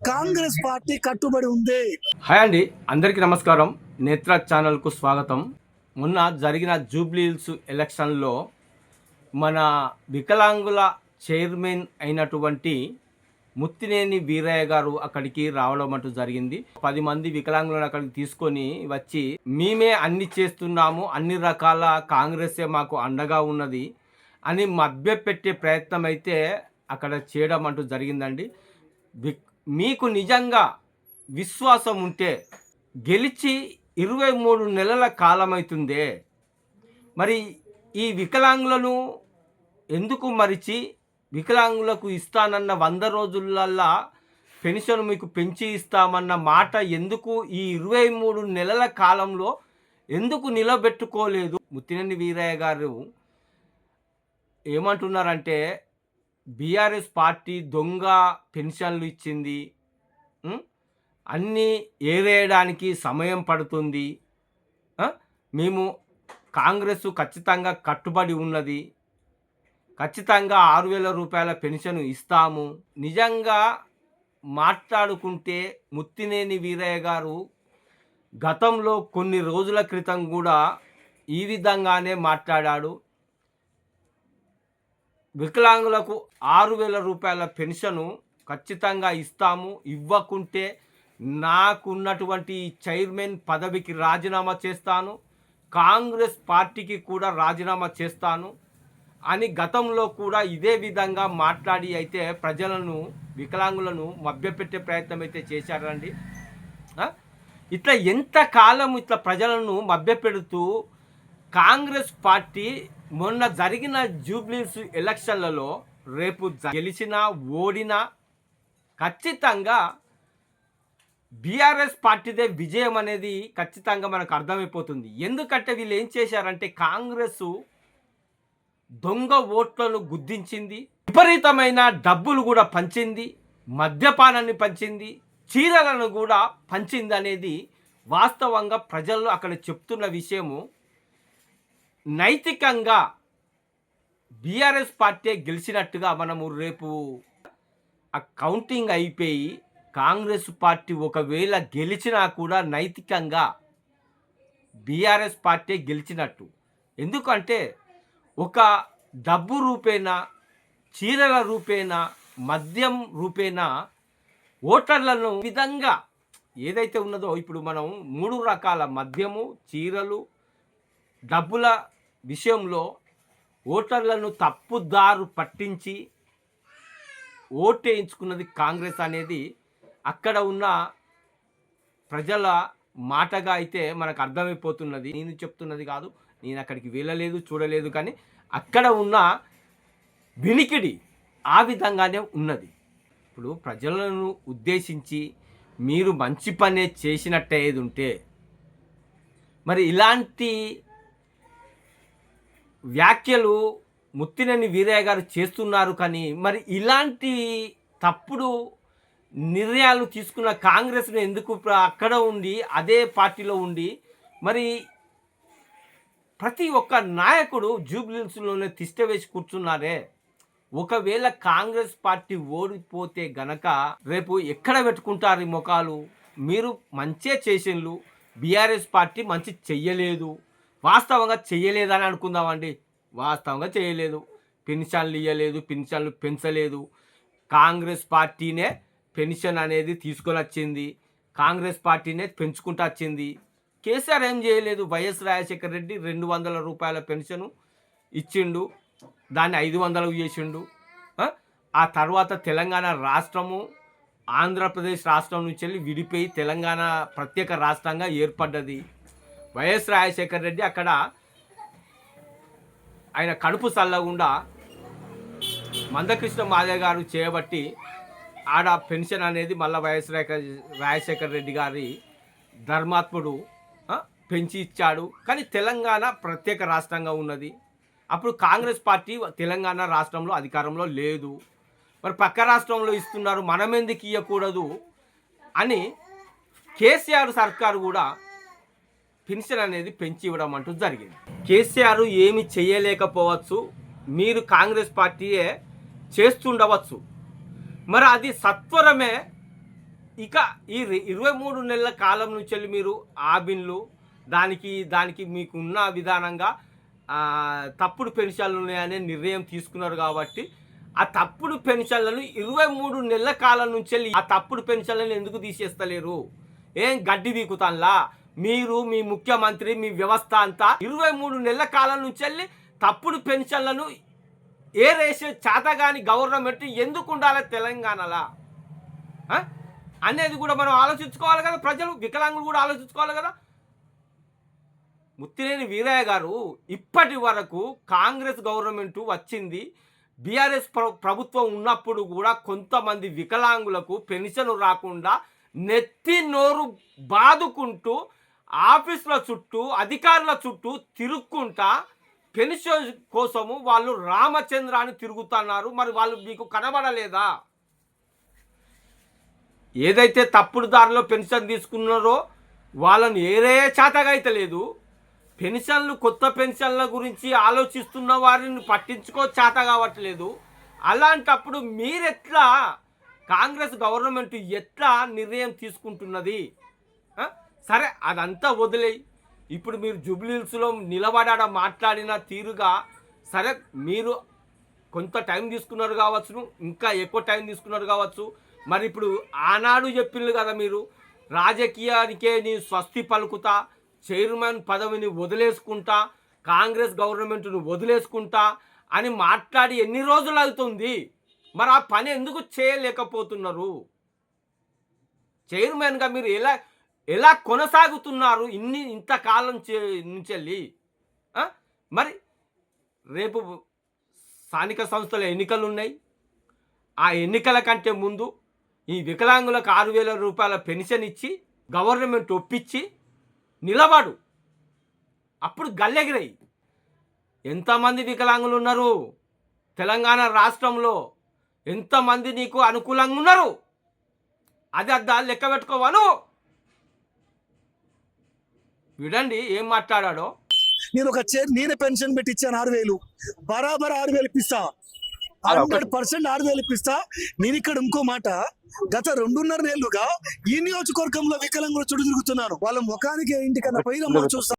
Congress party కట్టుబడి ఉంది. Hi అండి అందరికీ నమస్కారం. నేత్ర ఛానల్కు స్వాగతం. మొన్న జరిగిన జూబ్లీహిల్స్ ఎలక్షన్లో మన వికలాంగుల చైర్మన్ అయినటువంటి ముత్తినేని వీరయ్య గారు అక్కడికి రావడం అంటూ జరిగింది. పది మంది వికలాంగులను అక్కడికి తీసుకొని వచ్చి మేమే అన్ని చేస్తున్నాము అన్ని రకాల కాంగ్రెసే మాకు అండగా ఉన్నది అని మభ్యపెట్టే ప్రయత్నం అయితే అక్కడ చేయడం అంటూ జరిగిందండి. మీకు నిజంగా విశ్వాసం ఉంటే గెలిచి ఇరవై మూడు నెలల కాలమవుతుందే మరి ఈ వికలాంగులను ఎందుకు మరిచి వికలాంగులకు ఇస్తానన్న వంద రోజులల్లా పెన్షన్ మీకు పెంచి ఇస్తామన్న మాట ఎందుకు ఈ ఇరవై మూడు నెలల కాలంలో ఎందుకు నిలబెట్టుకోలేదు? ముత్తినేని వీరయ్య గారు ఏమంటున్నారంటే బీఆర్ఎస్ పార్టీ దొంగ పెన్షన్లు ఇచ్చింది. అన్నీ ఏరేయడానికి సమయం పడుతుంది. మేము కాంగ్రెస్ ఖచ్చితంగా కట్టుబడి ఉన్నది. ఖచ్చితంగా ఆరు వేల రూపాయల పెన్షన్ ఇస్తాము. నిజంగా మాట్లాడుకుంటే ముత్తినేని వీరయ్య గారు గతంలో కొన్ని రోజుల క్రితం కూడా ఈ విధంగానే మాట్లాడాడు. వికలాంగులకు ఆరు వేల రూపాయల పెన్షను ఖచ్చితంగా ఇస్తాము. ఇవ్వకుంటే నాకున్నటువంటి చైర్మన్ పదవికి రాజీనామా చేస్తాను. కాంగ్రెస్ పార్టీకి కూడా రాజీనామా చేస్తాను. అని గతంలో కూడా ఇదే విధంగా మాట్లాడి అయితే ప్రజలను వికలాంగులను మభ్యపెట్టే ప్రయత్నం అయితే చేశారండి. ఇట్లా ఎంతకాలం ఇట్లా ప్రజలను మభ్యపెడుతూ కాంగ్రెస్ పార్టీ మొన్న జరిగిన జూబ్లీస్ ఎలక్షన్లలో రేపు గెలిచినా ఓడినా ఖచ్చితంగా బీఆర్ఎస్ పార్టీదే విజయం అనేది ఖచ్చితంగా మనకు అర్థమైపోతుంది. ఎందుకంటే వీళ్ళు ఏం చేశారంటే కాంగ్రెస్ దొంగ ఓట్లను గుద్దించింది విపరీతమైన డబ్బులు కూడా పంచింది మద్యపానాన్ని పంచింది చీరలను కూడా పంచింది అనేది వాస్తవంగా ప్రజలు అక్కడ చెప్తున్న విషయము. నైతికంగా బీఆర్ఎస్ పార్టీ గెలిచినట్టుగా మనము రేపు ఆ కౌంటింగ్ అయిపోయి కాంగ్రెస్ పార్టీ ఒకవేళ గెలిచినా కూడా నైతికంగా బీఆర్ఎస్ పార్టీ గెలిచినట్టు. ఎందుకంటే ఒక డబ్బు రూపేణ చీరల రూపేణ మద్యం రూపేణా ఓటర్లను విధంగా ఏదైతే ఉన్నదో ఇప్పుడు మనం మూడు రకాల మద్యము చీరలు డబ్బుల విషయంలో ఓటర్లను తప్పుదారు పట్టించి ఓటేయించుకున్నది కాంగ్రెస్ అనేది అక్కడ ఉన్న ప్రజల మాటగా అయితే మనకు అర్థమైపోతున్నది. నేను చెప్తున్నది కాదు నేను అక్కడికి వెళ్ళలేదు చూడలేదు కానీ అక్కడ ఉన్న వినికిడి ఆ విధంగానే ఉన్నది. ఇప్పుడు ప్రజలను ఉద్దేశించి మీరు మంచి పనే చేసినట్టేది ఉంటే మరి ఇలాంటి వ్యాఖ్యలు ముత్తినేని వీరయ్య గారు చేస్తున్నారు కానీ మరి ఇలాంటి తప్పుడు నిర్ణయాలు తీసుకున్న కాంగ్రెస్ను ఎందుకు అక్కడ ఉండి అదే పార్టీలో ఉండి మరి ప్రతి ఒక్క నాయకుడు జూబ్లీహిల్స్లోనే తిష్ట వేసి కూర్చున్నారే. ఒకవేళ కాంగ్రెస్ పార్టీ ఓడిపోతే గనక రేపు ఎక్కడ పెట్టుకుంటారు ఈ ముఖాలు? మీరు మంచే చేసిండ్లు. బీఆర్ఎస్ పార్టీ మంచి చెయ్యలేదు. వాస్తవంగా చేయలేదని అనుకుందామండి. వాస్తవంగా చేయలేదు పెన్షన్లు ఇవ్వలేదు పెన్షన్లు పెంచలేదు. కాంగ్రెస్ పార్టీనే పెన్షన్ అనేది తీసుకొని వచ్చింది. కాంగ్రెస్ పార్టీనే పెంచుకుంటూ వచ్చింది. కేసీఆర్ ఏం చేయలేదు. వైఎస్ రాజశేఖర రెడ్డి రెండు వందల రూపాయల పెన్షను ఇచ్చిండు. దాన్ని ఐదు వందలకు చేసిండు. ఆ తర్వాత తెలంగాణ రాష్ట్రము ఆంధ్రప్రదేశ్ రాష్ట్రం నుంచి వెళ్ళి విడిపోయి తెలంగాణ ప్రత్యేక రాష్ట్రంగా ఏర్పడ్డది. వైఎస్ రాజశేఖర రెడ్డి అక్కడ ఆయన కడుపు చల్లకుండా మందకృష్ణ మాదే గారు చేయబట్టి ఆడ పెన్షన్ అనేది మళ్ళీ వైఎస్ రాజశేఖర రెడ్డి గారి ధర్మాత్ముడు పెంచి ఇచ్చాడు. కానీ తెలంగాణ ప్రత్యేక రాష్ట్రంగా ఉన్నది. అప్పుడు కాంగ్రెస్ పార్టీ తెలంగాణ రాష్ట్రంలో అధికారంలో లేదు. మరి పక్క రాష్ట్రంలో ఇస్తున్నారు మనం ఎందుకు ఇవ్వకూడదు అని కేసీఆర్ సర్కారు కూడా పెన్షన్ అనేది పెంచి ఇవ్వడం అంటూ జరిగింది. కేసీఆర్ ఏమి చేయలేకపోవచ్చు మీరు కాంగ్రెస్ పార్టీయే చేస్తుండవచ్చు. మరి అది సత్వరమే. ఇక ఈ ఇరవై మూడు నెలల కాలం నుంచి వెళ్ళి మీరు ఆబిన్లు దానికి దానికి మీకున్న విధానంగా తప్పుడు పెన్షన్లు ఉన్నాయనే నిర్ణయం తీసుకున్నారు కాబట్టి ఆ తప్పుడు పెన్షన్లను ఇరవై మూడు నెలల కాలం నుంచి వెళ్ళి ఆ తప్పుడు పెన్షన్లను ఎందుకు తీసేస్తలేరు? ఏం గడ్డి వీకుతాన్లా మీరు మీ ముఖ్యమంత్రి మీ వ్యవస్థ అంతా ఇరవై మూడు నెలల కాలం నుంచి వెళ్ళి తప్పుడు పెన్షన్లను ఏ రేసే చేతగాని గవర్నమెంట్ ఎందుకు ఉండాలి తెలంగాణలా? అనేది కూడా మనం ఆలోచించుకోవాలి కదా ప్రజలు వికలాంగులు కూడా ఆలోచించుకోవాలి కదా. ముత్తినేని వీరయ్య గారు ఇప్పటి వరకు కాంగ్రెస్ గవర్నమెంట్ వచ్చింది. బీఆర్ఎస్ ప్ర ప్రభుత్వం ఉన్నప్పుడు కూడా కొంతమంది వికలాంగులకు పెన్షన్ రాకుండా నెత్తి నోరు బాదుకుంటూ ఆఫీసుల చుట్టూ అధికారుల చుట్టూ తిరుక్కుంటా పెన్షన్ కోసము వాళ్ళు రామచంద్రాన్ని తిరుగుతున్నారు. మరి వాళ్ళు మీకు కనబడలేదా? ఏదైతే తప్పుడు దారిలో పెన్షన్ తీసుకున్నారో వాళ్ళని ఏరే చేతగా అయితే లేదు. పెన్షన్లు కొత్త పెన్షన్ల గురించి ఆలోచిస్తున్న వారిని పట్టించుకో చేత కావట్లేదు. అలాంటప్పుడు మీరెట్లా కాంగ్రెస్ గవర్నమెంట్ ఎట్లా నిర్ణయం తీసుకుంటున్నది? సరే అదంతా వదిలేయి. ఇప్పుడు మీరు జూబ్లీహిల్స్లో నిలబడాడ మాట్లాడిన తీరుగా సరే మీరు కొంత టైం తీసుకున్నారు కావచ్చు ఇంకా ఎక్కువ టైం తీసుకున్నారు కావచ్చు. మరి ఇప్పుడు ఆనాడు చెప్పిండ్రు కదా మీరు రాజకీయానికే నీ స్వస్తి పలుకుతా చైర్మన్ పదవిని వదిలేసుకుంటా కాంగ్రెస్ గవర్నమెంట్ను వదిలేసుకుంటా అని మాట్లాడి ఎన్ని రోజులు అవుతుంది? మరి ఆ పని ఎందుకు చేయలేకపోతున్నారు? చైర్మన్గా మీరు ఎలా ఎలా కొనసాగుతున్నారు ఇన్ని ఇంతకాలం చే నుంచి వెళ్ళి మరి రేపు స్థానిక సంస్థల ఎన్నికలు ఉన్నాయి ఆ ఎన్నికల కంటే ముందు ఈ వికలాంగులకు ఆరు వేల రూపాయల పెన్షన్ ఇచ్చి గవర్నమెంట్ ఒప్పించి నిలబడు. అప్పుడు గల్లెగిరాయి. ఎంతమంది వికలాంగులు ఉన్నారు తెలంగాణ రాష్ట్రంలో ఎంతమంది నీకు అనుకూలంగా ఉన్నారు అది అద్దా లెక్క పెట్టుకోవాను. విడండి ఏం మాట్లాడాడో? నేను ఒక చే నేనే పెన్షన్ పెట్టి ఇచ్చాను ఆరు వేలు. బరాబర్ ఆరు వేలు ఇప్పిస్తా. హండ్రెడ్ పర్సెంట్ ఆరు వేలు ఇప్పిస్తా. నేను ఇక్కడ ఇంకో మాట. గత రెండున్నర నెలలుగా ఈ నియోజకవర్గంలో వికలంగులు చుడు తిరుగుతున్నాను. వాళ్ళ ముఖానికి ఇంటికన్నా పైన చూస్తా.